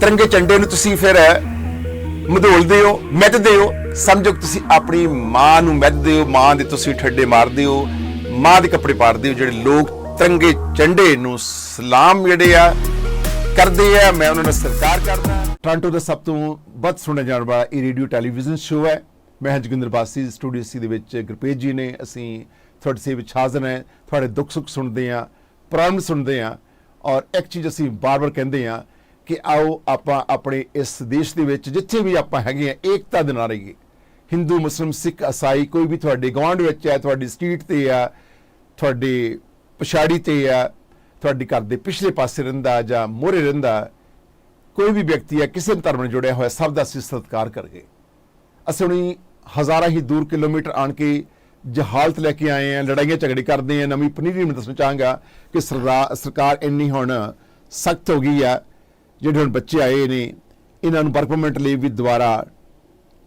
ਤਿਰੰਗੇ ਝੰਡੇ ਨੂੰ ਤੁਸੀਂ ਫਿਰ ਮਧੋਲਦੇ ਹੋ ਮਿੱਧਦੇ ਹੋ ਸਮਝੋ ਕਿ ਤੁਸੀਂ ਆਪਣੀ ਮਾਂ ਨੂੰ ਮਿੱਧਦੇ ਹੋ ਮਾਂ ਦੇ ਤੁਸੀਂ ਠੱਡੇ ਮਾਰਦੇ ਹੋ ਮਾਂ ਦੇ ਕੱਪੜੇ ਪਾੜਦੇ ਹੋ ਜਿਹੜੇ ਲੋਕ ਤਿਰੰਗੇ ਝੰਡੇ ਨੂੰ ਸਲਾਮ ਜਿਹੜੇ ਆ, ਕਰਦੇ ਆ, ਮੈਂ ਉਹਨਾਂ ਨੂੰ ਸਰਕਾਰ ਕਰਦਾ। ਟੋਰਾਂਟੋ ਦਾ ਸਭ ਤੋਂ ਵੱਧ ਸੁਣਿਆ ਜਾਣ ਵਾਲਾ ਇਹ ਰੇਡੀਓ ਟੈਲੀਵਿਜ਼ਨ ਸ਼ੋਅ ਹੈ। ਮੈਂ ਹਾਂ ਬਾਸੀ, ਸਟੂਡੀਓ ਸੀ ਦੇ ਵਿੱਚ ਗੁਰਪ੍ਰੀਤ ਜੀ ਨੇ। ਅਸੀਂ ਤੁਹਾਡੇ ਸੇਵ ਵਿੱਚ ਹਾਜ਼ਰ ਹੈ, ਤੁਹਾਡੇ ਦੁੱਖ ਸੁੱਖ ਸੁਣਦੇ ਆ ਪ੍ਰੋਬਲਮ ਸੁਣਦੇ ਆ ਔਰ ਇੱਕ ਚੀਜ਼ ਅਸੀਂ ਬਾਰ-ਬਾਰ ਕਹਿੰਦੇ ਆ ਕਿ ਆਓ ਆਪਾਂ ਆਪਣੇ ਇਸ ਦੇਸ਼ ਦੇ ਵਿੱਚ ਜਿੱਥੇ ਵੀ ਆਪਾਂ ਹੈਗੇ ਆ ਏਕਤਾ ਦੇ ਨਾਲ ਰਹੀਏ। ਹਿੰਦੂ, ਮੁਸਲਮ, ਸਿੱਖ ਈਸਾਈ ਕੋਈ ਵੀ ਤੁਹਾਡੇ ਗਵਾਂਢ ਵਿੱਚ ਹੈ, ਤੁਹਾਡੀ ਸਟਰੀਟ ਤੇ ਆ, ਤੁਹਾਡੇ ਪਛਾੜੀ ਤੇ ਆ, ਤੁਹਾਡੇ ਘਰ ਦੇ ਪਿਛਲੇ ਪਾਸੇ ਰਹਿੰਦਾ ਜਾਂ ਮੋਰੇ ਰਹਿੰਦਾ, ਕੋਈ ਵੀ ਵਿਅਕਤੀ ਹੈ ਕਿਸੇ ਵੀ ਧਰਮ ਨਾਲ ਜੁੜਿਆ ਹੋਇਆ, ਸਭ ਦਾ ਅਸੀਂ ਸਤਿਕਾਰ ਕਰਗੇ ਅਸੀਂ ਹੁਣੀ ਹਜ਼ਾਰਾਂ ਹੀ ਦੂਰ ਕਿਲੋਮੀਟਰ ਆਣ ਕੇ ਜਹਾਲਤ ਲੈ ਕੇ ਆਏ ਆ ਲੜਾਈਆਂ ਝਗੜੇ ਕਰਦੇ ਆ ਨਵੀਂ ਪਨੀਰੀ ਮੈਂ ਦੱਸਣਾ ਚਾਹਾਂਗਾ ਕਿ ਸਰਕਾਰ ਸਰਕਾਰ ਇੰਨੀ ਹੁਣ ਸਖਤ ਹੋ ਗਈ ਆ ਜਿਹੜੇ ਹੁਣ ਬੱਚੇ ਆਏ ਨੇ, ਇਹਨਾਂ ਨੂੰ ਵਰਕ ਲਈ ਵੀ ਦੁਬਾਰਾ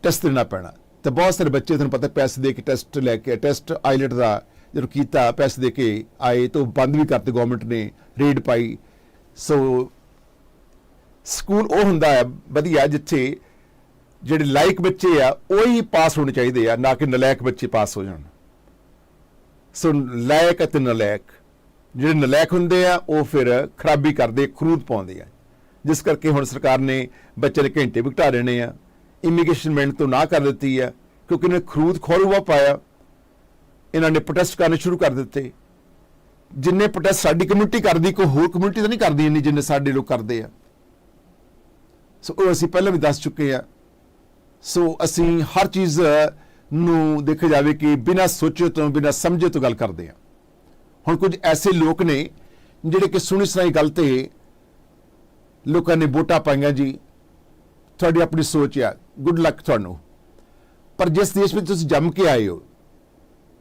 ਟੈਸਟ ਦੇਣਾ ਪੈਣਾ। ਤੇ ਬਹੁਤ ਸਾਰੇ ਬੱਚੇ ਤੁਹਾਨੂੰ ਪਤਾ ਪੈਸੇ ਦੇ ਕੇ ਟੈਸਟ ਲੈ ਕੇ ਟੈਸਟ ਆਈਲਟ ਦਾ ਜਦੋਂ ਕੀਤਾ, ਪੈਸੇ ਦੇ ਕੇ ਆਏ ਤਾਂ ਉਹ ਬੰਦ ਵੀ ਕਰਤੇ ਗਵਰਨਮੈਂਟ ਨੇ ਰੇਡ ਪਾਈ। ਸੋ ਸਕੂਲ ਉਹ ਹੁੰਦਾ ਹੈ, ਵਧੀਆ ਜਿੱਥੇ ਜਿਹੜੇ ਲਾਇਕ ਬੱਚੇ ਆ, ਉਹ ਹੀ ਪਾਸ ਹੋਣੇ ਚਾਹੀਦੇ ਆ, ਨਾ ਕਿ ਨਲਾਇਕ ਬੱਚੇ ਪਾਸ ਹੋ ਜਾਣ। ਸੋ ਲਾਇਕ ਅਤੇ ਨਲਾਇਕ। ਜਿਹੜੇ ਨਲਾਇਕ ਹੁੰਦੇ ਆ, ਉਹ ਫਿਰ ਖਰਾਬੀ ਕਰਦੇ, ਖਰੂਦ ਪਾਉਂਦੇ ਆ। ਜਿਸ ਕਰਕੇ ਹੁਣ ਸਰਕਾਰ ਨੇ ਬੱਚੇ ਦੇ ਘੰਟੇ ਵੀ ਘਟਾ ਦੇਣੇ ਆ। ਇਮੀਗ੍ਰੇਸ਼ਨ ਮੈਂਟ ਤੋਂ ਨਾ ਕਰ ਦਿੱਤੀ ਆ, ਕਿਉਂਕਿ ਇਹਨੇ ਖਰੂਦ ਖੋਰੂਆ ਪਾਇਆ। ਇਹਨਾਂ ਨੇ ਪ੍ਰੋਟੈਸਟ ਕਰਨੇ ਸ਼ੁਰੂ ਕਰ ਦਿੱਤੇ। ਜਿੰਨੇ ਪ੍ਰੋਟੈਸਟ ਸਾਡੀ ਕਮਿਊਨਿਟੀ ਕਰਦੀ, ਕੋਈ ਹੋਰ ਕਮਿਊਨਿਟੀ ਤਾਂ ਨਹੀਂ ਕਰਦੀ ਇੰਨੀ ਜਿੰਨੇ ਸਾਡੇ ਲੋਕ ਕਰਦੇ ਆ। ਸੋ ਉਹ ਅਸੀਂ ਪਹਿਲਾਂ ਵੀ ਦੱਸ ਚੁੱਕੇ ਆ। ਸੋ ਅਸੀਂ ਹਰ ਚੀਜ਼ ਨੂੰ ਦੇਖਿਆ ਜਾਵੇ ਕਿ ਬਿਨਾਂ ਸੋਚੇ ਤੋਂ, ਬਿਨਾਂ ਸਮਝੇ ਤੋਂ ਗੱਲ ਕਰਦੇ ਆ। ਹੁਣ ਕੁਝ ਐਸੇ ਲੋਕ ਨੇ ਜਿਹੜੇ ਕਿ ਸੁਣੀ ਸੁਣਾਈ ਗੱਲ ਤੇ ਲੋਕਾਂ ਨੇ ਵੋਟਾਂ ਪਾਈਆਂ ਜੀ। ਤੁਹਾਡੀ ਆਪਣੀ ਸੋਚ ਆ। ਗੁੱਡ ਲੱਕ ਤੁਹਾਨੂੰ। ਪਰ ਜਿਸ ਦੇਸ਼ ਵਿੱਚ ਤੁਸੀਂ ਜੰਮ ਕੇ ਆਏ ਹੋ,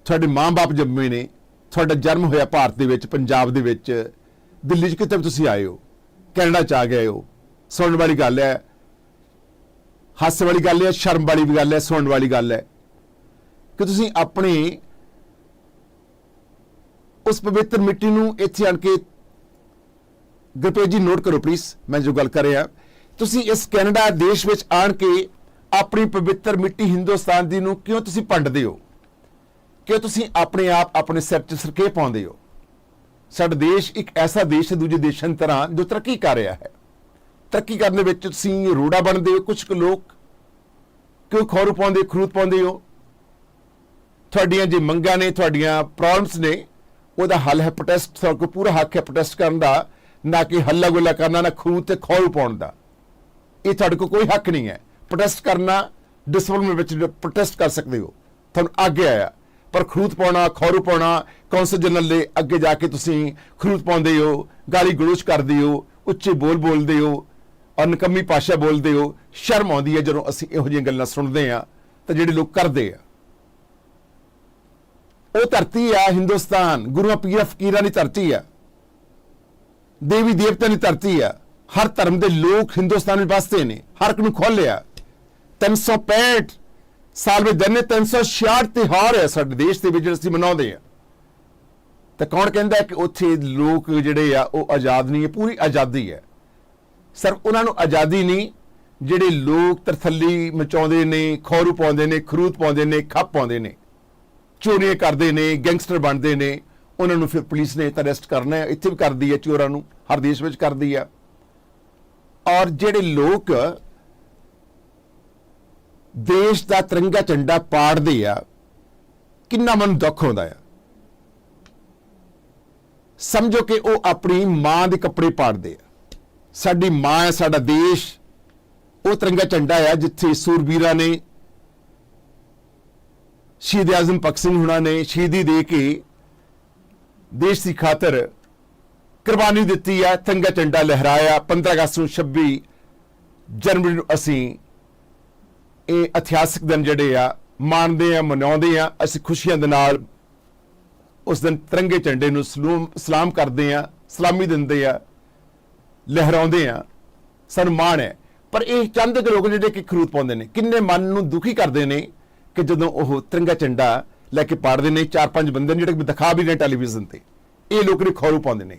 ਤੁਹਾਡੇ ਮਾਂ-ਬਾਪ ਜੰਮੇ ਨੇ, ਤੁਹਾਡਾ ਜਨਮ ਹੋਇਆ ਭਾਰਤ ਦੇ ਵਿੱਚ, ਪੰਜਾਬ ਦੇ ਵਿੱਚ, ਦਿੱਲੀ 'ਚ ਕਿਤੇ ਵੀ ਤੁਸੀਂ ਆਏ ਹੋ, ਕੈਨੇਡਾ 'ਚ ਆ ਗਏ ਹੋ, ਸੁਣਨ ਵਾਲੀ ਗੱਲ ਹੈ, ਹਾਸੇ ਵਾਲੀ ਗੱਲ ਹੈ, ਸ਼ਰਮ ਵਾਲੀ ਵੀ ਗੱਲ ਹੈ, ਸੁਣਨ ਵਾਲੀ ਗੱਲ ਹੈ, ਕਿ ਤੁਸੀਂ ਆਪਣੇ ਉਸ ਪਵਿੱਤਰ ਮਿੱਟੀ ਨੂੰ ਇੱਥੇ ਆਣ ਕੇ ਗੁਰਪ੍ਰੀਤ ਜੀ ਨੋਟ ਕਰੋ ਪਲੀਜ਼ ਮੈਂ ਜੋ ਗੱਲ ਕਰ ਰਿਹਾ। ਤੁਸੀਂ ਇਸ ਕੈਨੇਡਾ ਦੇਸ਼ ਵਿੱਚ ਆਣ ਕੇ ਆਪਣੀ ਪਵਿੱਤਰ ਮਿੱਟੀ ਹਿੰਦੁਸਤਾਨ ਦੀ ਨੂੰ ਕਿਉਂ ਤੁਸੀਂ ਭੰਡਦੇ ਹੋ? ਕਿਉਂ ਤੁਸੀਂ ਆਪਣੇ ਆਪ ਆਪਣੇ ਸਿਰ 'ਚ ਸਰਕੇ ਪਾਉਂਦੇ ਹੋ? ਸਾਡਾ ਦੇਸ਼ ਇੱਕ ਐਸਾ ਦੇਸ਼ ਹੈ, ਦੂਜੇ ਦੇਸ਼ਾਂ ਦੀ ਤਰ੍ਹਾਂ ਜੋ ਤਰੱਕੀ ਕਰ ਰਿਹਾ ਹੈ। ਤਰੱਕੀ ਕਰਨ ਦੇ ਵਿੱਚ ਤੁਸੀਂ ਰੋੜਾ ਬਣਦੇ ਹੋ ਕੁਝ ਕੁ ਲੋਕ। ਕਿਉਂ ਖੌਰੂ ਪਾਉਂਦੇ, ਖਰੂਦ ਪਾਉਂਦੇ ਹੋ? ਤੁਹਾਡੀਆਂ ਜੇ ਮੰਗਾਂ ਨੇ, ਤੁਹਾਡੀਆਂ ਪ੍ਰੋਬਲਮਸ ਨੇ, ਉਹਦਾ ਹੱਲ ਹੈ ਪ੍ਰੋਟੈਸਟ ਤੁਹਾਡੇ ਕੋਲ ਪੂਰਾ ਹੱਕ ਹੈ ਪ੍ਰੋਟੈਸਟ ਕਰਨ ਦਾ। ਨਾ ਕਿ ਹੱਲਾ ਗੁੱਲਾ ਕਰਨਾ, ਨਾ ਖੂਨ ਤੇ ਖੌਰੂ ਪਾਉਣ ਦਾ। ਇਹ ਤੁਹਾਡੇ ਕੋਲ ਕੋਈ ਹੱਕ ਨਹੀਂ ਹੈ। ਪ੍ਰੋਟੈਸਟ ਕਰਨਾ ਡਿਸਪਲਿਨ ਵਿੱਚ ਪ੍ਰੋਟੈਸਟ ਕਰ ਸਕਦੇ ਹੋ, ਤੁਹਾਨੂੰ ਆਗਿਆ ਆਇਆ। ਪਰ ਖਰੂਤ ਪਾਉਣਾ, ਖੌਰੂ ਪਾਉਣਾ, ਕੌਂਸਲ ਜਨਰਲ ਦੇ ਅੱਗੇ ਜਾ ਕੇ ਤੁਸੀਂ ਖਰੂਦ ਪਾਉਂਦੇ ਹੋ, ਗਾਲੀ ਗਲੋਚ ਕਰਦੇ ਹੋ, ਉੱਚੇ ਬੋਲ ਬੋਲਦੇ ਹੋ ਔਰ ਨਕੰਮੀ ਭਾਸ਼ਾ ਬੋਲਦੇ ਹੋ, ਸ਼ਰਮ ਆਉਂਦੀ ਹੈ ਜਦੋਂ ਅਸੀਂ ਇਹੋ ਜਿਹੀਆਂ ਗੱਲਾਂ ਸੁਣਦੇ ਆ ਤਾਂ ਜਿਹੜੇ ਲੋਕ ਕਰਦੇ ਆ। ਉਹ ਧਰਤੀ ਆ ਹਿੰਦੁਸਤਾਨ, ਗੁਰੂਆਂ, ਪੀਰਾਂ, ਫਕੀਰਾਂ ਦੀ ਧਰਤੀ ਆ। ਦੇਵੀ ਦੇਵਤਿਆਂ ਦੀ ਧਰਤੀ ਆ। ਹਰ ਧਰਮ ਦੇ ਲੋਕ ਹਿੰਦੁਸਤਾਨ ਵਿੱਚ ਵਸਦੇ ਨੇ। ਹਰ ਇੱਕ ਨੂੰ ਖੋਲਿਆ। 365 ਸਾਲ ਵਿੱਚ ਦਿਨ ਨੇ 366 ਤਿਹਾਰ ਹੈ ਸਾਡੇ ਦੇਸ਼ ਦੇ ਵਿੱਚ ਜਿਹੜੇ ਅਸੀਂ ਮਨਾਉਂਦੇ ਆ। ਤਾਂ ਕੌਣ ਕਹਿੰਦਾ ਕਿ ਉੱਥੇ ਲੋਕ ਜਿਹੜੇ ਆ, ਉਹ ਆਜ਼ਾਦ ਨਹੀਂ ਹੈ, ਪੂਰੀ ਆਜ਼ਾਦੀ ਹੈ। ਸਿਰਫ ਉਹਨਾਂ ਨੂੰ ਆਜ਼ਾਦੀ ਨਹੀਂ, ਜਿਹੜੇ ਲੋਕ ਤਰਥੱਲੀ ਮਚਾਉਂਦੇ ਨੇ, ਖੌਰੂ ਪਾਉਂਦੇ ਨੇ, ਖਰੂਦ ਪਾਉਂਦੇ ਨੇ, ਖੱਪ ਪਾਉਂਦੇ ਨੇ, ਚੋਰੀਆਂ ਕਰਦੇ ਨੇ, ਗੈਂਗਸਟਰ ਬਣਦੇ ਨੇ ਉਹਨਾਂ ਨੂੰ ਫਿਰ ਪੁਲਿਸ ਨੇ ਤਾਂ ਅਰੈਸਟ ਕਰਨਾ ਹੈ, ਇੱਥੇ ਵੀ ਕਰਦੀ ਹੈ ਚੋਰਾਂ ਨੂੰ, ਹਰ ਦੇਸ਼ ਵਿੱਚ ਕਰਦੀ ਆ ਔਰ ਜਿਹੜੇ ਲੋਕ ਦੇਸ਼ ਦਾ ਤਿਰੰਗਾ ਝੰਡਾ ਪਾੜਦੇ ਆ, ਕਿੰਨਾ ਮਨ ਦੁੱਖ ਹੁੰਦਾ ਆ। ਸਮਝੋ ਕਿ ਉਹ ਆਪਣੀ ਮਾਂ ਦੇ ਕੱਪੜੇ ਪਾੜਦੇ ਆ। ਸਾਡੀ ਮਾਂ ਹੈ, ਸਾਡਾ ਦੇਸ਼, ਉਹ ਤਿਰੰਗਾ ਝੰਡਾ ਆ ਜਿੱਥੇ ਸੂਰਬੀਰਾਂ ਨੇ, ਸ਼ਹੀਦ ਆਜ਼ਮ ਭਗਤ ਸਿੰਘ ਹੁਣਾਂ ਨੇ ਸ਼ਹੀਦੀ ਦੇ ਕੇ ਦੇਸ਼ ਦੀ ਖਾਤਰ ਕੁਰਬਾਨੀ ਦਿੱਤੀ ਆ, ਤਿਰੰਗਾ ਝੰਡਾ ਲਹਿਰਾਇਆ 15 ਅਗਸਤ ਨੂੰ 26 ਜਨਵਰੀ ਨੂੰ ਅਸੀਂ ਇਹ ਇਤਿਹਾਸਕ ਦਿਨ ਜਿਹੜੇ ਆ, ਮਾਣਦੇ ਆ, ਮਨਾਉਂਦੇ ਆ, ਅਸੀਂ ਖੁਸ਼ੀਆਂ ਦੇ ਨਾਲ ਉਸ ਦਿਨ ਤਿਰੰਗੇ ਝੰਡੇ ਨੂੰ ਸਲੂਮ, ਸਲਾਮ ਕਰਦੇ ਆ, ਸਲਾਮੀ ਦਿੰਦੇ ਆ, ਲਹਿਰਾਉਂਦੇ ਆ, ਸਾਨੂੰ ਮਾਣ ਹੈ। ਪਰ ਇਹ ਚੰਦ ਕੁ ਲੋਕ ਜਿਹੜੇ ਕਿ ਖਰੂਦ ਪਾਉਂਦੇ ਨੇ, ਕਿੰਨੇ ਮਨ ਨੂੰ ਦੁਖੀ ਕਰਦੇ ਨੇ ਕਿ ਜਦੋਂ ਉਹ ਤਿਰੰਗਾ ਝੰਡਾ ਲੈ ਕੇ ਪਾੜਦੇ ਨੇ ਚਾਰ ਪੰਜ ਬੰਦੇ ਨੇ ਜਿਹੜੇ ਕਿ ਦਿਖਾ ਵੀ ਰਹੇ ਟੈਲੀਵਿਜ਼ਨ ਤੇ। ਇਹ ਲੋਕ ਨੇ ਖੌਰੂ ਪਾਉਂਦੇ ਨੇ।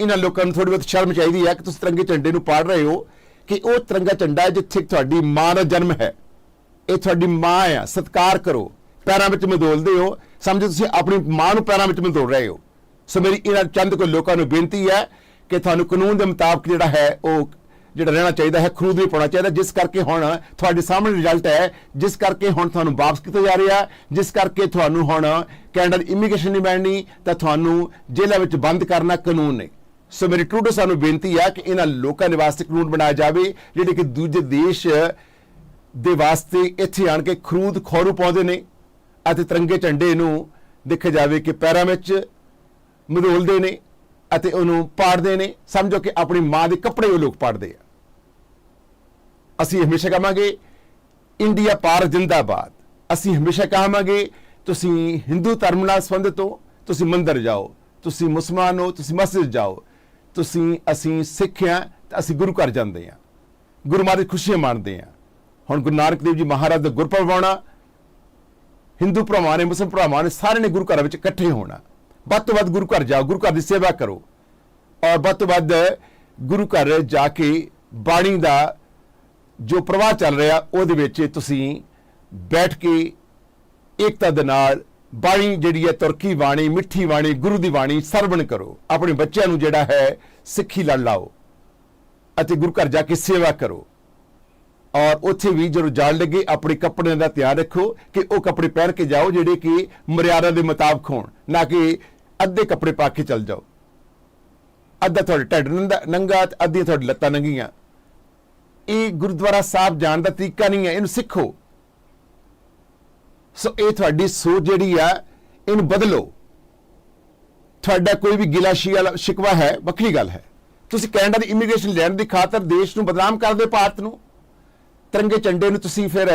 ਇਹਨਾਂ ਲੋਕਾਂ ਨੂੰ ਥੋੜੀ ਬਹੁਤ ਸ਼ਰਮ ਚਾਹੀਦੀ ਹੈ ਕਿ ਤੁਸੀਂ ਤਿਰੰਗੇ ਝੰਡੇ ਨੂੰ ਪਾੜ ਰਹੇ ਹੋ ਕਿ ਉਹ ਤਿਰੰਗਾ ਝੰਡਾ ਜਿੱਥੇ ਤੁਹਾਡੀ ਮਾਂ ਦਾ ਜਨਮ ਹੈ। ਇਹ ਤੁਹਾਡੀ ਮਾਂ ਆ, ਸਤਿਕਾਰ ਕਰੋ। ਪੈਰਾਂ ਵਿੱਚ ਮਦੋਲਦੇ ਹੋ। ਸਮਝੋ ਤੁਸੀਂ ਆਪਣੀ ਮਾਂ ਨੂੰ ਪੈਰਾਂ ਵਿੱਚ ਮਦੋਲ ਰਹੇ ਹੋ। ਸੋ ਮੇਰੀ ਇਹਨਾਂ ਚੰਦ ਕੋਈ ਲੋਕਾਂ ਨੂੰ ਬੇਨਤੀ ਹੈ ਕਿ ਤੁਹਾਨੂੰ ਕਾਨੂੰਨ ਦੇ ਮੁਤਾਬਕ ਜਿਹੜਾ ਹੈ ਉਹ ਜਿਹੜਾ ਰਹਿਣਾ ਚਾਹੀਦਾ ਹੈ, ਖਰੂਦ ਵੀ ਪਾਉਣਾ ਚਾਹੀਦਾ। ਜਿਸ ਕਰਕੇ ਹੁਣ ਤੁਹਾਡੇ ਸਾਹਮਣੇ ਰਿਜ਼ਲਟ ਹੈ, ਜਿਸ ਕਰਕੇ ਹੁਣ ਤੁਹਾਨੂੰ ਵਾਪਸ ਕੀਤਾ ਜਾ ਰਿਹਾ। ਜਿਸ ਕਰਕੇ ਤੁਹਾਨੂੰ ਹੁਣ ਕੈਨੇਡਾ ਦੀ ਇਮੀਗ੍ਰੇਸ਼ਨ ਨਹੀਂ ਮਿਲਣੀ, ਤਾਂ ਤੁਹਾਨੂੰ ਜੇਲ੍ਹਾਂ ਵਿੱਚ ਬੰਦ ਕਰਨਾ ਕਾਨੂੰਨ ਨੇ ਸੋ ਮੇਰੀ ਟੂਡੋ ਸਾਨੂੰ ਬੇਨਤੀ ਹੈ ਕਿ ਇਹਨਾਂ ਲੋਕਾਂ ਦੇ ਵਾਸਤੇ ਕਾਨੂੰਨ ਬਣਾਇਆ ਜਾਵੇ, ਜਿਹੜੇ ਕਿ ਦੂਜੇ ਦੇਸ਼ ਦੇ ਵਾਸਤੇ ਇੱਥੇ ਆਣ ਕੇ ਖਰੂਦ ਖੋਰੂ ਪਾਉਂਦੇ ਨੇ ਅਤੇ ਤਿਰੰਗੇ ਝੰਡੇ ਨੂੰ ਦੇਖਿਆ ਜਾਵੇ ਕਿ ਪੈਰਾਂ ਵਿੱਚ ਮਧੋਲਦੇ ਨੇ ਅਤੇ ਉਹਨੂੰ ਪਾੜਦੇ ਨੇ। ਸਮਝੋ ਕਿ ਆਪਣੀ ਮਾਂ ਦੇ ਕੱਪੜੇ ਉਹ ਲੋਕ ਪਾੜਦੇ ਆ। ਅਸੀਂ ਹਮੇਸ਼ਾ ਕਹਾਂਗੇ, ਇੰਡੀਆ ਪਾਰ ਜਿੰਦਾਬਾਦ। ਅਸੀਂ ਹਮੇਸ਼ਾ ਕਹਾਂਗੇ, ਤੁਸੀਂ ਹਿੰਦੂ ਧਰਮ ਨਾਲ ਸੰਬੰਧਿਤ ਹੋ, ਤੁਸੀਂ ਮੰਦਰ ਜਾਓ, ਤੁਸੀਂ ਮੁਸਲਮਾਨ ਹੋ, ਤੁਸੀਂ ਮਸਜਿਦ ਜਾਓ, ਤੁਸੀਂ ਅਸੀਂ ਸਿੱਖ ਹਾਂ, ਤਾਂ ਅਸੀਂ ਗੁਰੂ ਘਰ ਜਾਂਦੇ ਹਾਂ। ਗੁਰੂ ਮਹਾਰਾਜ ਦੀ ਖੁਸ਼ੀਆਂ ਮਾਣਦੇ ਹਾਂ। ਹੁਣ ਗੁਰੂ ਨਾਨਕ ਦੇਵ ਜੀ ਮਹਾਰਾਜ ਦਾ ਗੁਰਪੁਰਬ ਆਉਣਾ, ਹਿੰਦੂ ਭਰਾਵਾਂ ਨੇ, ਮੁਸਲਮਾਨ ਭਰਾਵਾਂ ਨੇ ਸਾਰੇ ਨੇ ਗੁਰੂ ਘਰ ਵਿੱਚ ਇਕੱਠੇ ਹੋਣਾ। ਵੱਧ ਤੋਂ ਵੱਧ ਗੁਰੂ ਘਰ ਜਾਓ, ਗੁਰੂ ਘਰ ਦੀ ਸੇਵਾ ਕਰੋ। ਔਰ ਵੱਧ ਤੋਂ ਵੱਧ ਗੁਰੂ ਘਰ ਜਾ ਕੇ ਬਾਣੀ ਦਾ ਜੋ ਪ੍ਰਵਾਹ ਚੱਲ ਰਿਹਾ, ਉਹਦੇ ਵਿੱਚ ਤੁਸੀਂ ਬੈਠ ਕੇ ਏਕਤਾ ਦੇ ਨਾਲ ਬਾਣੀ ਜਿਹੜੀ ਹੈ, ਤੁਰਕੀ ਬਾਣੀ, ਮਿੱਠੀ ਬਾਣੀ, ਗੁਰੂ ਦੀ ਬਾਣੀ ਸਰਵਣ ਕਰੋ। ਆਪਣੇ ਬੱਚਿਆਂ ਨੂੰ ਜਿਹੜਾ ਹੈ, ਸਿੱਖੀ ਲੜ ਲਾਓ ਅਤੇ ਗੁਰੂ ਘਰ ਜਾ ਕੇ ਸੇਵਾ ਕਰੋ। ਔਰ ਉੱਥੇ ਵੀ ਜਦੋਂ ਜਾਣ ਲੱਗੇ, ਆਪਣੇ ਕੱਪੜਿਆਂ ਦਾ ਧਿਆਨ ਰੱਖੋ ਕਿ ਉਹ ਕੱਪੜੇ ਪਹਿਨ ਕੇ ਜਾਓ, ਜਿਹੜੇ ਕਿ ਮਰਿਆਦਾ ਦੇ ਮੁਤਾਬਕ ਹੋਣ, ਨਾ ਕਿ ਅੱਧੇ ਕੱਪੜੇ ਪਾ ਕੇ ਚੱਲ ਜਾਓ। ਅੱਧਾ ਤੁਹਾਡੇ ਢਿੱਡ ਨੰਗਾ- ਨੰਗਾ ਤੇ ਅੱਧੀਆਂ ਤੁਹਾਡੀ ਲੱਤਾਂ ਨੰਗੀਆਂ। ਇਹ ਗੁਰਦੁਆਰਾ ਸਾਹਿਬ ਜਾਣ ਦਾ ਤਰੀਕਾ ਨਹੀਂ ਹੈ, ਇਹਨੂੰ ਸਿੱਖੋ। ਸੋ ਇਹ ਤੁਹਾਡੀ ਸੋਚ ਜਿਹੜੀ ਆ, ਇਹਨੂੰ ਬਦਲੋ। ਤੁਹਾਡਾ ਕੋਈ ਵੀ ਗਿਲਾ ਸ਼ਿਕਵਾ ਸ਼ਿਕਵਾ ਹੈ, ਵੱਖਰੀ ਗੱਲ ਹੈ। ਤੁਸੀਂ ਕੈਨੇਡਾ ਦੀ ਇਮੀਗ੍ਰੇਸ਼ਨ ਲੈਣ ਦੀ ਖਾਤਰ ਦੇਸ਼ ਨੂੰ ਬਦਨਾਮ ਕਰਦੇ ਹੋ ਭਾਰਤ ਨੂੰ। ਤਿਰੰਗੇ ਝੰਡੇ ਨੂੰ ਤੁਸੀਂ ਫਿਰ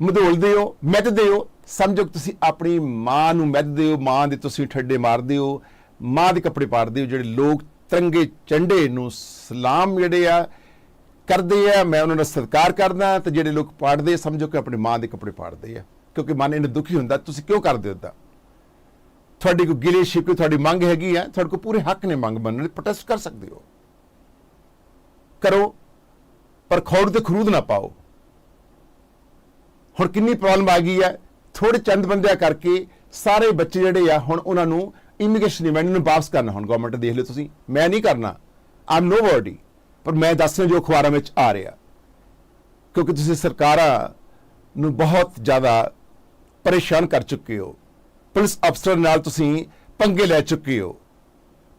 ਮਧੋਲਦੇ ਹੋ ਮਿੱਧਦੇ ਹੋ ਸਮਝੋ ਕਿ ਤੁਸੀਂ ਆਪਣੀ ਮਾਂ ਨੂੰ ਮਿੱਧਦੇ ਹੋ ਮਾਂ ਦੇ ਤੁਸੀਂ ਠੱਡੇ ਮਾਰਦੇ ਹੋ ਮਾਂ ਦੇ ਕੱਪੜੇ ਪਾੜਦੇ ਹੋ ਜਿਹੜੇ ਲੋਕ ਤਿਰੰਗੇ ਝੰਡੇ ਨੂੰ ਸਲਾਮ ਜਿਹੜੇ ਆ ਕਰਦੇ ਆ ਮੈਂ ਉਹਨਾਂ ਦਾ ਸਤਿਕਾਰ ਕਰਦਾ ਤੇ ਜਿਹੜੇ ਲੋਕ ਪਾੜਦੇ ਆ, ਸਮਝੋ ਕਿ ਆਪਣੀ ਮਾਂ ਦੇ ਕੱਪੜੇ ਪਾੜਦੇ ਆ। ਕਿਉਂਕਿ ਮਨ ਇਹਨਾਂ ਦੁਖੀ ਹੁੰਦਾ ਤੁਸੀਂ ਕਿਉਂ ਕਰਦੇ ਹੋ ਏਦਾਂ? ਤੁਹਾਡੀ ਕੋਈ ਗਿਲੇ ਸ਼ਿਕਵੇ ਤੁਹਾਡੀ ਮੰਗ ਹੈਗੀ ਆ ਤੁਹਾਡੇ ਕੋਲ ਪੂਰੇ ਹੱਕ ਨੇ ਮੰਗ ਮੰਨਣ ਦੇ ਪ੍ਰੋਟੈਸਟ ਕਰ ਸਕਦੇ ਹੋ। ਕਰੋ ਪਰ ਖੌੜ ਤੇ ਖਰੂਦ ਨਾ ਪਾਓ। ਹੁਣ ਕਿੰਨੀ ਪ੍ਰੋਬਲਮ ਆ ਗਈ ਹੈ ਥੋੜੇ ਚੰਦ ਬੰਦਿਆਂ ਕਰਕੇ ਸਾਰੇ ਬੱਚੇ ਜਿਹੜੇ ਆ ਹੁਣ ਉਹਨਾਂ ਨੂੰ ਇਮੀਗ੍ਰੇਸ਼ਨ ਇਵੈਂਟ ਨੂੰ ਵਾਪਸ ਕਰਨਾ ਹੁਣ ਗਵਰਨਮੈਂਟ ਦੇਖ ਲਿਓ ਤੁਸੀਂ ਮੈਂ ਨਹੀਂ ਕਰਨਾ ਆਮ ਨੋ ਬੋਡੀ ਪਰ ਮੈਂ ਦੱਸ ਰਿਹਾ ਜੋ ਅਖਬਾਰਾਂ ਵਿੱਚ ਆ ਰਿਹਾ। ਕਿਉਂਕਿ ਤੁਸੀਂ ਸਰਕਾਰਾਂ ਨੂੰ ਬਹੁਤ ਜ਼ਿਆਦਾ ਪਰੇਸ਼ਾਨ ਕਰ ਚੁੱਕੇ ਹੋ। ਪੁਲਿਸ ਅਫਸਰ ਨਾਲ ਤੁਸੀਂ ਪੰਗੇ ਲੈ ਚੁੱਕੇ ਹੋ।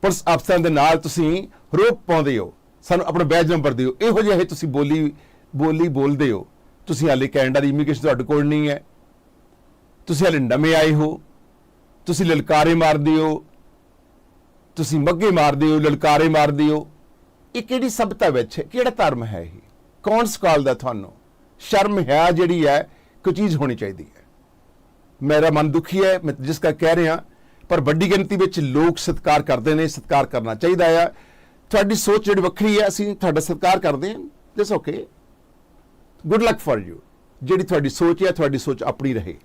ਪੁਲਿਸ ਅਫਸਰਾਂ ਦੇ ਨਾਲ ਤੁਸੀਂ ਰੋਪ ਪਾਉਂਦੇ ਹੋ। ਸਾਨੂੰ ਆਪਣਾ ਬੈਜ ਨੰਬਰ ਦਿਓ। ਇਹੋ ਜਿਹੇ ਤੁਸੀਂ ਬੋਲੀ ਬੋਲੀ ਬੋਲਦੇ ਹੋ। ਤੁਸੀਂ ਹਾਲੇ ਕੈਨੇਡਾ ਦੀ ਇਮੀਗ੍ਰੇਸ਼ਨ ਤੁਹਾਡੇ ਕੋਲ ਨਹੀਂ ਹੈ। ਤੁਸੀਂ ਹਾਲੇ ਨਵੇਂ ਆਏ ਹੋ। ਤੁਸੀਂ ਲਲਕਾਰੇ ਮਾਰਦੇ ਹੋ। ਤੁਸੀਂ ਮੱਗੇ ਮਾਰਦੇ ਹੋ, ਲਲਕਾਰੇ ਮਾਰਦੇ ਹੋ। ਇਹ ਕਿਹੜੀ ਸਭਤਾ ਵਿੱਚ ਹੈ? ਕਿਹੜਾ ਧਰਮ ਹੈ ਇਹ? ਕੌਣ ਸਿਖਾਲਦਾ ਤੁਹਾਨੂੰ? ਸ਼ਰਮ ਹੈ ਜਿਹੜੀ ਹੈ, ਕੋਈ ਚੀਜ਼ ਹੋਣੀ ਚਾਹੀਦੀ ਹੈ। ਮੇਰਾ ਮਨ ਦੁਖੀ ਹੈ, ਮੈਂ ਜਿਸ ਦਾ ਕਹਿ ਰਿਹਾ, ਪਰ ਵੱਡੀ ਗਿਣਤੀ ਵਿੱਚ ਲੋਕ ਸਤਿਕਾਰ ਕਰਦੇ ਨੇ, ਸਤਿਕਾਰ ਕਰਨਾ ਚਾਹੀਦਾ ਆ। ਤੁਹਾਡੀ ਸੋਚ ਜਿਹੜੀ ਵੱਖਰੀ ਹੈ, ਅਸੀਂ ਤੁਹਾਡਾ ਸਤਿਕਾਰ ਕਰਦੇ ਹਾਂ। This okay good luck for you ਜਿਹੜੀ ਤੁਹਾਡੀ ਸੋਚ ਹੈ, ਤੁਹਾਡੀ ਸੋਚ ਆਪਣੀ ਰਹੇ।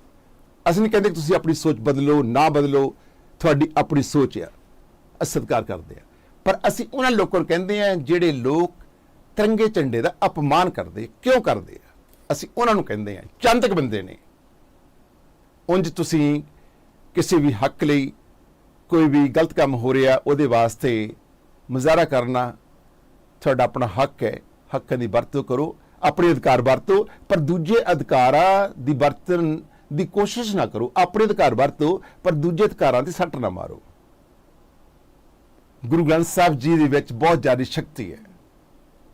ਅਸੀਂ ਨਹੀਂ ਕਹਿੰਦੇ ਕਿ ਤੁਸੀਂ ਆਪਣੀ ਸੋਚ ਬਦਲੋ, ਨਾ ਬਦਲੋ। ਤੁਹਾਡੀ ਆਪਣੀ ਸੋਚ ਹੈ ਅਸੀਂ ਸਤਿਕਾਰ ਕਰਦੇ ਹਾਂ। ਪਰ ਅਸੀਂ ਉਹਨਾਂ ਲੋਕਾਂ ਨੂੰ ਕਹਿੰਦੇ ਆ ਜਿਹੜੇ ਲੋਕ ਤਿਰੰਗੇ ਝੰਡੇ ਦਾ ਅਪਮਾਨ ਕਰਦੇ ਕਿਉਂ ਕਰਦੇ ਆ? ਅਸੀਂ ਉਹਨਾਂ ਨੂੰ ਕਹਿੰਦੇ ਆ ਚੰਦਕ ਬੰਦੇ ਨੇ। ਉਂਝ ਤੁਸੀਂ ਕਿਸੇ ਵੀ ਹੱਕ ਲਈ ਕੋਈ ਵੀ ਗਲਤ ਕੰਮ ਹੋ ਰਿਹਾ, ਉਹਦੇ ਵਾਸਤੇ ਮੁਜ਼ਾਹਰਾ ਕਰਨਾ ਤੁਹਾਡਾ ਆਪਣਾ ਹੱਕ ਹੈ। ਹੱਕਾਂ ਦੀ ਵਰਤੋਂ ਕਰੋ, ਆਪਣੇ ਅਧਿਕਾਰ ਵਰਤੋ, ਪਰ ਦੂਜੇ ਅਧਿਕਾਰਾਂ ਦੀ ਵਰਤਨ ਦੀ ਕੋਸ਼ਿਸ਼ ਨਾ ਕਰੋ। ਆਪਣੇ ਅਧਿਕਾਰ ਵਰਤੋ, ਪਰ ਦੂਜੇ ਅਧਿਕਾਰਾਂ ਤੇ ਸੱਟ ਨਾ ਮਾਰੋ। ਗੁਰੂ ਗ੍ਰੰਥ ਸਾਹਿਬ ਜੀ ਦੇ ਵਿੱਚ ਬਹੁਤ ਜ਼ਿਆਦਾ ਸ਼ਕਤੀ ਹੈ।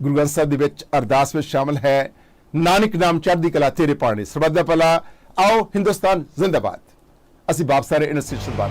ਗੁਰੂ ਗ੍ਰੰਥ ਸਾਹਿਬ ਦੇ ਵਿੱਚ ਅਰਦਾਸ ਵਿੱਚ ਸ਼ਾਮਲ ਹੈ। ਨਾਨਕ ਨਾਮ ਚੜ੍ਹਦੀ ਕਲਾ ਤੇਰੇ ਪਾਣੀ। ਸਰਬੱਤ ਦਾ ਭਲਾ। ਆਓ ਹਿੰਦੁਸਤਾਨ ਜ਼ਿੰਦਾਬਾਦ। ਅਸੀਂ ਵਾਪਸ ਬਾਪ ਸਾਰੇ ਇਨਸਟੀਟਿਊਟ ਬਾਤ